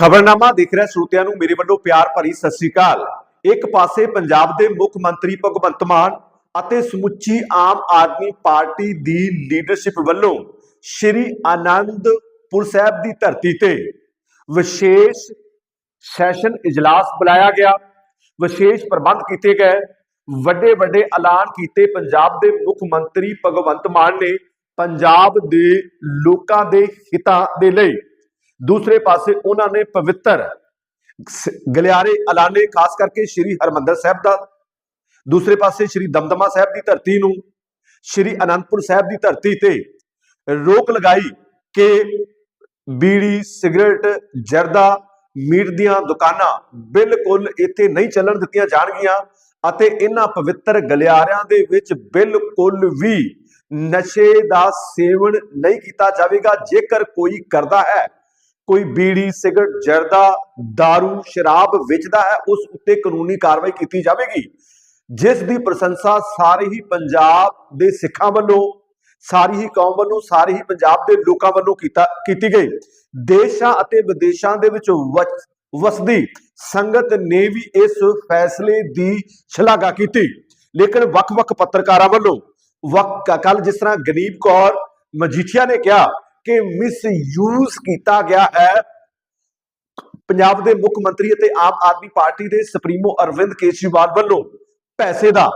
ਖਬਰਨਾਮਾ ਦੇਖ ਰਿਹਾ ਸਰੋਤਿਆਂ ਨੂੰ ਮੇਰੇ ਵੱਲੋਂ ਪਿਆਰ ਭਰੀ ਸਤਿ ਸ੍ਰੀ ਅਕਾਲ। ਇੱਕ ਪਾਸੇ ਪੰਜਾਬ ਦੇ ਮੁੱਖ ਮੰਤਰੀ ਭਗਵੰਤ ਮਾਨ ਅਤੇ ਸਮੁੱਚੀ ਆਮ ਆਦਮੀ ਪਾਰਟੀ ਦੀ ਲੀਡਰਸ਼ਿਪ ਵੱਲੋਂ ਸ਼੍ਰੀ ਆਨੰਦਪੁਰ ਸਾਹਿਬ ਦੀ ਧਰਤੀ ਤੇ ਵਿਸ਼ੇਸ਼ ਸੈਸ਼ਨ ਇਜਲਾਸ ਬੁਲਾਇਆ ਗਿਆ। ਵਿਸ਼ੇਸ਼ ਪ੍ਰਬੰਧ ਕੀਤੇ ਗਏ। ਵੱਡੇ ਵੱਡੇ ਐਲਾਨ ਕੀਤੇ। ਪੰਜਾਬ ਦੇ ਮੁੱਖ ਮੰਤਰੀ ਭਗਵੰਤ ਮਾਨ ਨੇ ਪੰਜਾਬ ਦੇ ਲੋਕਾਂ ਦੇ ਹਿੱਤਾਂ ਦੇ ਲਈ ਦੂਸਰੇ ਪਾਸੇ ਉਹਨਾਂ ਨੇ ਪਵਿੱਤਰ ਗਲਿਆਰੇ ਐਲਾਨੇ, ਖਾਸ ਕਰਕੇ ਸ੍ਰੀ ਹਰਮੰਦਰ ਸਾਹਿਬ ਦਾ। ਦੂਸਰੇ ਪਾਸੇ ਸ੍ਰੀ ਦਮਦਮਾ ਸਾਹਿਬ ਦੀ ਧਰਤੀ ਨੂੰ, ਸ੍ਰੀ ਅਨੰਦਪੁਰ ਸਾਹਿਬ ਦੀ ਧਰਤੀ ਤੇ ਰੋਕ ਲਗਾਈ ਕਿ ਬੀੜੀ, ਸਿਗਰਟ, ਜਰਦਾ, ਮੀਟ ਦੀਆਂ ਦੁਕਾਨਾਂ ਬਿਲਕੁਲ ਇੱਥੇ ਨਹੀਂ ਚੱਲਣ ਦਿੱਤੀਆਂ ਜਾਣਗੀਆਂ ਅਤੇ ਇਹਨਾਂ ਪਵਿੱਤਰ ਗਲਿਆਰਿਆਂ ਦੇ ਵਿੱਚ ਬਿਲਕੁਲ ਵੀ ਨਸ਼ੇ ਦਾ ਸੇਵਨ ਨਹੀਂ ਕੀਤਾ ਜਾਵੇਗਾ। ਜੇਕਰ ਕੋਈ ਕਰਦਾ ਹੈ ਕੋਈ ਬੀੜੀ, ਸਿਗਰਟ, ਜਰਦਾ, दारू, ਸ਼ਰਾਬ ਵੇਚਦਾ ਹੈ, ਉਸ ਉੱਤੇ ਕਾਨੂੰਨੀ ਕਾਰਵਾਈ ਕੀਤੀ ਜਾਵੇਗੀ। ਜਿਸ ਦੀ ਪ੍ਰਸ਼ੰਸਾ ਸਾਰੇ ਹੀ ਪੰਜਾਬ ਦੇ ਸਿੱਖਾਂ ਵੱਲੋਂ, ਸਾਰੀ ਹੀ ਕੌਮ ਵੱਲੋਂ, ਸਾਰੇ ਹੀ ਪੰਜਾਬ ਦੇ ਲੋਕਾਂ ਵੱਲੋਂ ਕੀਤਾ, ਕੀਤੀ ਗਈ। ਦੇਸ਼ਾਂ ਅਤੇ ਵਿਦੇਸ਼ਾਂ ਦੇ ਵਿੱਚ ਵਸਦੀ ਸੰਗਤ ਨੇ ਵੀ ਇਸ ਫੈਸਲੇ ਦੀ ਸ਼ਲਾਘਾ ਕੀਤੀ। ਲੇਕਿਨ ਵੱਖ-ਵੱਖ ਪੱਤਰਕਾਰਾਂ ਵੱਲੋਂ ਵਕ ਕੱਲ ਜਿਸ ਤਰ੍ਹਾਂ ਗਰੀਬ ਕੌਰ ਮਜੀਠੀਆ ਨੇ ਕਿਹਾ ਕਿ ਮਿਸਯੂਜ਼ ਕੀਤਾ ਗਿਆ ਹੈ। ਪੰਜਾਬ ਦੇ ਮੁੱਖ ਮੰਤਰੀ ਅਤੇ ਆਮ ਆਦਮੀ ਪਾਰਟੀ ਦੇ ਸੁਪਰੀਮੋ ਅਰਵਿੰਦ ਕੇਜਰੀਵਾਲ ਵੱਲੋਂ ਪੈਸੇ ਦਾ,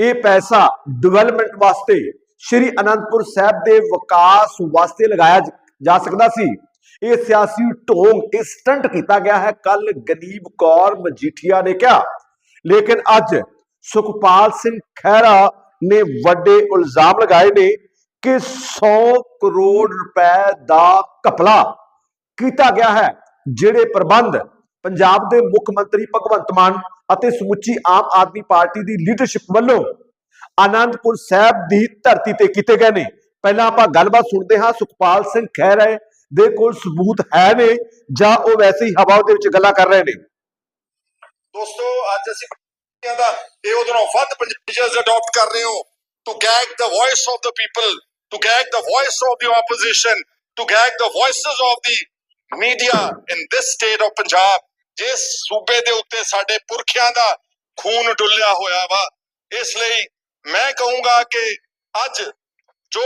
ਇਹ ਪੈਸਾ ਡਿਵੈਲਪਮੈਂਟ ਵਾਸਤੇ ਸ਼੍ਰੀ ਅਨੰਦਪੁਰ ਸਾਹਿਬ ਦੇ ਵਿਕਾਸ ਵਾਸਤੇ ਲਗਾਇਆ ਜਾ ਸਕਦਾ ਸੀ। ਇਹ ਸਿਆਸੀ ਢੋਂਗ ਇਹ ਸਟੰਟ ਕੀਤਾ ਗਿਆ ਹੈ। ਕੱਲ ਗਨੀਬ ਕੌਰ ਮਜੀਠੀਆ ਨੇ ਕਿਹਾ। ਲੇਕਿਨ ਅੱਜ ਸੁਖਪਾਲ ਸਿੰਘ ਖਹਿਰਾ ਨੇ ਵੱਡੇ ਇਲਜ਼ਾਮ ਲਗਾਏ ਨੇ ਕਿ 100 ਕਰੋੜ ਰੁਪਏ ਦਾ ਘਪਲਾ ਕੀਤਾ ਗਿਆ ਹੈ, ਜਿਹੜੇ ਪ੍ਰਬੰਧ ਪੰਜਾਬ ਦੇ ਮੁੱਖ ਮੰਤਰੀ ਭਗਵੰਤ ਮਾਨ ਅਤੇ ਸਮੁੱਚੀ ਆਮ ਆਦਮੀ ਪਾਰਟੀ ਦੀ ਲੀਡਰਸ਼ਿਪ ਵੱਲੋਂ ਆਨੰਦਪੁਰ ਸਾਹਿਬ ਦੀ ਧਰਤੀ ਤੇ ਕੀਤੇ ਗਏ ਨੇ। ਪਹਿਲਾਂ ਆਪਾਂ ਗੱਲਬਾਤ ਸੁਣਦੇ ਹਾਂ, ਸੁਖਪਾਲ ਸਿੰਘ ਖਹਿਰਾ ਦੇ ਕੋਲ ਸਬੂਤ ਹੈ ਨੇ, ਜਾਂ ਉਹ ਵੈਸੇ ਹੀ ਹਵਾ ਦੇ ਵਿੱਚ ਗੱਲਾਂ ਕਰ ਰਹੇ ਨੇ? ਦੋਸਤੋ, ਅੱਜ ਅਸੀਂ ਦਾ ਇਹ ਉਧਰੋਂ ਵੱਧ ਪੰਜਾਬੀਜ਼ ਅਡਾਪਟ ਕਰ ਰਹੇ ਹੋ। To gag the voice of the people to gag the voice of the opposition to gag the voices of the media in this state of Punjab ਜਿਸ ਸੂਬੇ ਦੇ ਉੱਤੇ ਸਾਡੇ ਪੁਰਖਿਆਂ ਦਾ ਖੂਨ ਡੁੱਲਿਆ ਹੋਇਆ ਵਾ ਇਸ ਲਈ ਮੈਂ ਕਹੂੰਗਾ ਕਿ ਅੱਜ ਜੋ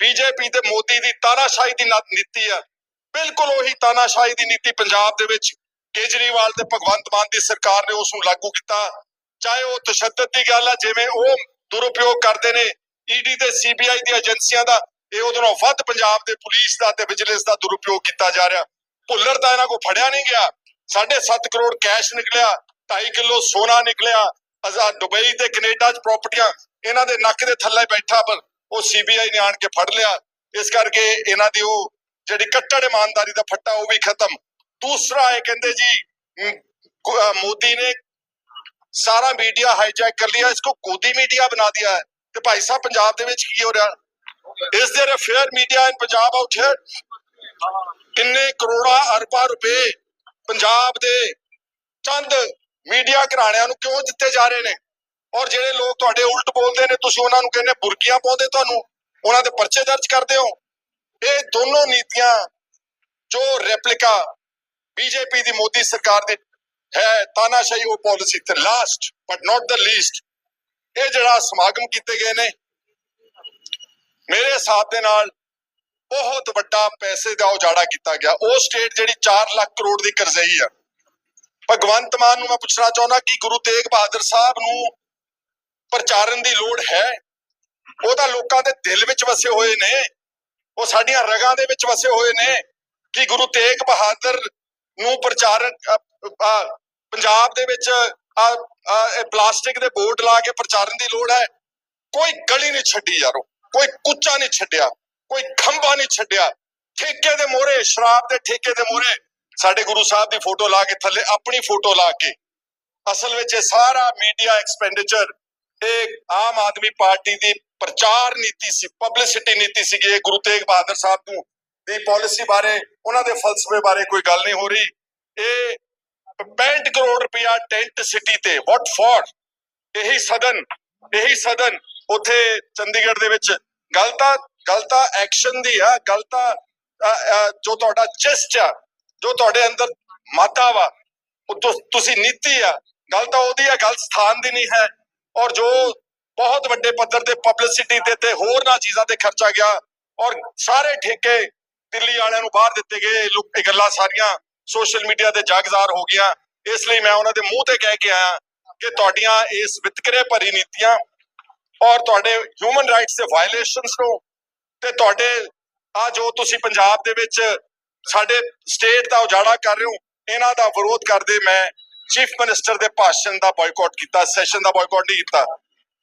ਬੀਜੇਪੀ ਤੇ ਮੋਦੀ ਦੀ ਤਾਨਾਸ਼ਾਹੀ ਦੀ ਨੀਤੀ ਆ ਬਿਲਕੁਲ ਉਹੀ ਤਾਨਾਸ਼ਾਹੀ ਦੀ ਨੀਤੀ ਪੰਜਾਬ ਦੇ ਵਿੱਚ ਕੇਜਰੀਵਾਲ ਤੇ ਭਗਵੰਤ ਮਾਨ ਦੀ ਸਰਕਾਰ ਨੇ ਉਸ ਨੂੰ ਲਾਗੂ ਕੀਤਾ ਚਾਹੇ ਉਹ ਤਸ਼ੱਦਦ ਦੀ ਗੱਲ ਆ ਜਿਵੇਂ ਉਹ ਦੁਰਉਪਯੋਗ ਕਰਦੇ ਨੇ ਈਡੀ ਤੇ ਸੀਬੀਆਈ ਦੀਆਂ ਏਜੰਸੀਆਂ ਦਾ, ਇਹ ਉਦੋਂ ਵੱਧ ਪੰਜਾਬ ਦੇ ਪੁਲਿਸ ਦਾ ਤੇ ਵਿਜੀਲੈਂਸ ਦਾ ਦੁਰਉਪਯੋਗ ਕੀਤਾ ਜਾ ਰਿਹਾ। ਭੁੱਲਰ ਤਾਂ ਇਹਨਾਂ ਕੋ ਫੜਿਆ ਨਹੀਂ ਗਿਆ। 7.5 ਕਰੋੜ ਕੈਸ਼ ਨਿਕਲਿਆ 2.5 ਕਿਲੋ ਸੋਨਾ ਨਿਕਲਿਆ। ਅਜ਼ਾ ਦੁਬਈ ਤੇ ਕੈਨੇਡਾ 'ਚ ਪ੍ਰਾਪਰਟੀਆਂ, ਇਹਨਾਂ ਦੇ ਨੱਕ ਦੇ ਥੱਲੇ ਬੈਠਾ ਪਰ ਉਹ ਸੀਬੀਆਈ ਨੇ ਆਣ ਕੇ ਫੜ ਲਿਆ। ਇਸ ਕਰਕੇ ਇਹਨਾਂ ਦੀ ਉਹ ਜਿਹੜੀ ਕੱਟੜ ਇਮਾਨਦਾਰੀ ਦਾ ਫੱਟਾ, ਉਹ ਵੀ ਖਤਮ। ਦੂਸਰਾ ਇਹ ਕਹਿੰਦੇ ਜੀ ਮੋਦੀ ਨੇ ਸਾਰਾ ਮੀਡੀਆ ਹਾਈਜੈਕ ਕਰ ਲਿਆ, ਇਸ ਕੋ ਗੋਦੀ ਮੀਡੀਆ ਬਣਾ ਦਿਆ ਹੈ। ਤੇ ਭਾਈ ਸਾਹਿਬ ਪੰਜਾਬ ਦੇ ਵਿੱਚ ਕੀ ਹੋ ਰਿਹਾ ਇਸ there a fair media in Punjab out here ਕਿੰਨੇ ਕਰੋੜਾਂ ਅਰਬਾਂ ਰੁਪਏ ਪੰਜਾਬ ਦੇ ਚੰਦ ਮੀਡੀਆ ਘਰਾਣਿਆਂ ਨੂੰ ਕਿਉਂ ਦਿੱਤੇ ਜਾ ਰਹੇ ਨੇ ਔਰ ਜਿਹੜੇ ਲੋਕ ਤੁਹਾਡੇ ਉਲਟ ਬੋਲਦੇ ਨੇ ਤੁਸੀਂ ਉਹਨਾਂ ਨੂੰ ਕਹਿੰਦੇ ਬੁਰਕੀਆਂ ਪਾਉਂਦੇ ਤੁਹਾਨੂੰ ਉਹਨਾਂ ਦੇ ਪਰਚੇ ਦਰਜ ਕਰਦੇ ਹੋ ਇਹ ਦੋਨੋਂ ਨੀਤੀਆਂ ਜੋ ਰੈਪਲਿਕਾ ਬੀਜੇਪੀ ਦੀ ਮੋਦੀ ਸਰਕਾਰ ਦੀ ਹੈ ਤਾਨਾਸ਼ਾਹੀ ਉਹ ਪਾਲਿਸੀ ਤੇ last but not the least ਇਹ ਜਿਹੜਾ ਸਮਾਗਮ ਕੀਤੇ ਗਏ ਨੇ, ਮੇਰੇ ਹਿਸਾਬ ਦੇ ਨਾਲ ਬਹੁਤ ਵੱਡਾ ਪੈਸੇ ਦਾ ਉਜਾੜਾ ਕੀਤਾ ਗਿਆ। ਉਹ ਸਟੇਟ ਜਿਹੜੀ 4 ਲੱਖ ਕਰੋੜ ਦੀ ਕਰਜ਼ਈ ਆ। ਭਗਵੰਤ ਮਾਨ ਨੂੰ ਮੈਂ ਪੁੱਛਣਾ ਚਾਹੁੰਦਾ ਕਿ ਗੁਰੂ ਤੇਗ ਬਹਾਦਰ ਸਾਹਿਬ ਨੂੰ ਪ੍ਰਚਾਰਨ ਦੀ ਲੋੜ ਹੈ? ਉਹ ਤਾਂ ਲੋਕਾਂ ਦੇ ਦਿਲ ਵਿੱਚ ਵਸੇ ਹੋਏ ਨੇ। ਉਹ ਸਾਡੀਆਂ ਰਗਾਂ ਦੇ ਵਿੱਚ ਵਸੇ ਹੋਏ ਨੇ ਕਿ ਗੁਰੂ ਤੇਗ ਬਹਾਦਰ ਨੂੰ ਪ੍ਰਚਾਰਨ ਪੰਜਾਬ ਦੇ ਵਿੱਚ ਪਲਾਸਟਿਕ ਦੇ ਬੋਰਡ ਲਾ ਕੇ ਪ੍ਰਚਾਰਨ ਦੀ ਲੋੜ ਹੈ। ਕੋਈ ਗਲੀ ਨਹੀਂ ਛੱਡੀ ਯਾਰੋ। ਕੋਈ ਕੁੱਚਾ ਨਹੀਂ ਛੱਡਿਆ। ਕੋਈ ਖੰਭਾ ਨਹੀਂ ਛੱਡਿਆ। ਠੇਕੇ ਦੇ ਮੋਹਰੇ, ਸ਼ਰਾਬ ਦੇ ਠੇਕੇ ਦੇ ਮੋਹਰੇ ਸਾਡੇ ਗੁਰੂ ਸਾਹਿਬ ਦੀ ਫੋਟੋ ਲਾ ਕੇ ਥੱਲੇ, ਆਪਣੀ ਫੋਟੋ ਲਾ ਕੇ। ਅਸਲ ਵਿੱਚ ਇਹ ਸਾਰਾ ਮੀਡੀਆ ਐਕਸਪੈਂਡੀਚਰ, ਇਹ ਆਮ ਆਦਮੀ ਪਾਰਟੀ ਦੀ ਪ੍ਰਚਾਰ ਨੀਤੀ ਸੀ, ਪਬਲਿਸਿਟੀ ਨੀਤੀ ਸੀ ਇਹ ਗੁਰੂ ਤੇਗ ਬਹਾਦਰ ਸਾਹਿਬ ਨੂੰ ਦੀ ਪਾਲਿਸੀ ਬਾਰੇ, ਉਹਨਾਂ ਦੇ ਫਲਸਫੇ ਬਾਰੇ ਕੋਈ ਗੱਲ ਨਹੀਂ ਹੋ ਰਹੀ। ਇਹ 65 ਕਰੋੜ ਰੁਪਇਆ ਟੈਂਟ ਸਿਟੀ ਤੇ ਵਾਟ ਫॉर ਇਹੀ ਸਦਨ ਇਹੀ ਸਦਨ ਉਥੇ ਚੰਡੀਗੜ੍ਹ ਦੇ ਵਿੱਚ। ਗੱਲ ਤਾਂ ਐਕਸ਼ਨ ਦੀ ਆ, ਗੱਲ ਜੋ ਤੁਹਾਡਾ ਚੈਸਟ ਆ, ਜੋ ਤੁਹਾਡੇ ਅੰਦਰ ਮਾਤਾ ਵਾ ਤੁਸੀਂ ਨੀਤੀ ਆ, ਗੱਲ ਤਾਂ ਉਹਦੀ ਆ, ਗੱਲ ਸਥਾਨ ਦੀ ਨਹੀਂ ਹੈ। ਔਰ ਜੋ ਬਹੁਤ ਵੱਡੇ ਪੱਧਰ ਤੇ ਪਬਲਿਸਿਟੀ ਤੇ ਤੇ ਹੋਰ ਨਾ ਚੀਜ਼ਾਂ ਤੇ ਖਰਚਾ ਗਿਆ, ਔਰ ਸਾਰੇ ਠੇਕੇ ਦਿੱਲੀ ਵਾਲਿਆਂ ਨੂੰ ਬਾਹਰ ਦਿੱਤੇ ਗਏ ਇਹ ਗੱਲਾਂ ਸਾਰੀਆਂ। ਸੋਸ਼ਲ ਮੀਡੀਆ ਤੇ ਜਗਜ਼ਾਰ ਹੋ ਗਈਆਂ ਇਸ ਲਈ ਮੈਂ ਉਹਨਾਂ ਦੇ ਮੂੰਹ ਤੇ ਕਹਿ ਕੇ ਆਇਆ ਕਿ ਤੁਹਾਡੀਆਂ ਇਸ ਵਿਤਕਰੇ ਭਰੀ ਨੀਤੀਆਂ ਔਰ ਤੁਹਾਡੇ ਹਿਊਮਨ ਰਾਈਟਸ ਦੇ ਵਾਇਲੇਸ਼ਨਸ ਨੂੰ ਤੇ ਤੁਹਾਡੇ ਆ ਜੋ ਤੁਸੀਂ ਪੰਜਾਬ ਦੇ ਵਿੱਚ ਸਾਡੇ ਸਟੇਟ ਦਾ ਉਜਾੜਾ ਕਰ ਰਹੇ ਹੋ, ਇਹਨਾਂ ਦਾ ਵਿਰੋਧ ਕਰਦੇ ਮੈਂ ਚੀਫ ਮਿਨਿਸਟਰ ਦੇ ਭਾਸ਼ਣ ਦਾ ਬਾਇਕਾਟ ਕੀਤਾ ਸੈਸ਼ਨ ਦਾ ਬਾਇਕਾਟ ਨਹੀਂ ਕੀਤਾ।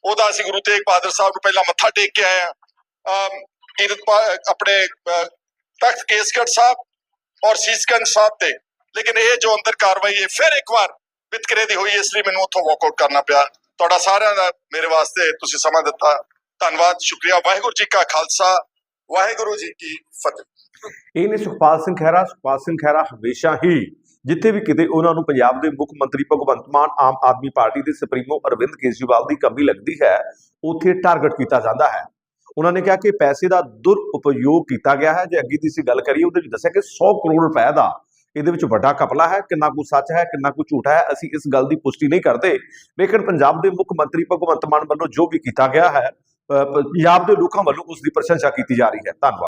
ਉਹਦਾ ਅਸੀਂ ਗੁਰੂ ਤੇਗ ਬਹਾਦਰ ਸਾਹਿਬ ਨੂੰ ਪਹਿਲਾਂ ਮੱਥਾ ਟੇਕ ਕੇ ਆਏ ਆ ਕੀਰਤ ਆਪਣੇ ਤਖਤ ਕੇਸਗੜ੍ਹ ਸਾਹਿਬ ਔਰ ਸੀਸਗੰਜ ਸਾਹਿਬ ਤੇ। ਲੇਕਿਨ ਇਹ ਜੋ ਅੰਦਰ ਕਾਰਵਾਈ ਹੈ, ਫਿਰ ਇੱਕ ਵਾਰ ਵਿਤਕਰੇ ਦੀ ਹੋਈ, ਇਸ ਲਈ ਮੈਨੂੰ ਉੱਥੋਂ ਵਾਕਆਊਟ ਕਰਨਾ ਪਿਆ। ਤੁਹਾਡਾ ਸਾਰਿਆਂ ਦਾ ਮੇਰੇ ਵਾਸਤੇ ਤੁਸੀਂ ਸਮਾਂ ਦਿੱਤਾ। ਧੰਨਵਾਦ, ਸ਼ੁਕਰੀਆ। ਵਾਹਿਗੁਰੂ ਜੀ ਕਾ ਖਾਲਸਾ, ਵਾਹਿਗੁਰੂ ਜੀ ਕੀ ਫਤਿਹ। ਇਹ ਨੇ ਸੁਖਪਾਲ ਸਿੰਘ ਖਹਿਰਾ, ਸੁਖਪਾਲ ਸਿੰਘ ਖਹਿਰਾ ਹਮੇਸ਼ਾ ਹੀ ਜਿੱਥੇ ਵੀ ਕਿਤੇ ਉਹਨਾਂ ਨੂੰ ਪੰਜਾਬ ਦੇ ਮੁੱਖ ਮੰਤਰੀ ਭਗਵੰਤ ਮਾਨ, ਆਮ ਆਦਮੀ ਪਾਰਟੀ ਦੇ ਸੁਪਰੀਮੋ ਅਰਵਿੰਦ ਕੇਜਰੀਵਾਲ ਦੀ ਕਮੀ ਲੱਗਦੀ ਹੈ, ਉੱਥੇ ਟਾਰਗੇਟ ਕੀਤਾ ਜਾਂਦਾ ਹੈ। ਉਹਨਾਂ ਨੇ ਕਿਹਾ ਕਿ ਪੈਸੇ ਦਾ ਦੁਰਉਪਯੋਗ ਕੀਤਾ ਗਿਆ ਹੈ। ਜੇ ਅੱਗੇ ਦੀ ਅਸੀਂ ਗੱਲ ਕਰੀਏ, ਉਹਦੇ ਵਿੱਚ ਦੱਸਿਆ ਕਿ 100 ਕਰੋੜ ਰੁਪਏ ਦਾ ਇਹਦੇ ਵਿੱਚ ਵੱਡਾ ਕਪਲਾ ਹੈ। ਕਿੰਨਾ ਕੁ ਸੱਚ ਹੈ, ਕਿੰਨਾ ਕੁ ਝੂਠ ਹੈ, ਅਸੀਂ ਇਸ ਗੱਲ ਦੀ ਪੁਸ਼ਟੀ ਨਹੀਂ ਕਰਦੇ। ਲੇਕਿਨ ਪੰਜਾਬ ਦੇ ਮੁੱਖ ਮੰਤਰੀ ਭਗਵੰਤ ਮਾਨ ਵੱਲੋਂ ਜੋ ਵੀ ਕੀਤਾ ਗਿਆ ਹੈ ਪੰਜਾਬ ਦੇ ਲੋਕਾਂ ਵੱਲੋਂ ਉਸ ਦੀ ਪ੍ਰਸ਼ੰਸਾ ਕੀਤੀ ਜਾ ਰਹੀ ਹੈ। ਧੰਨਵਾਦ।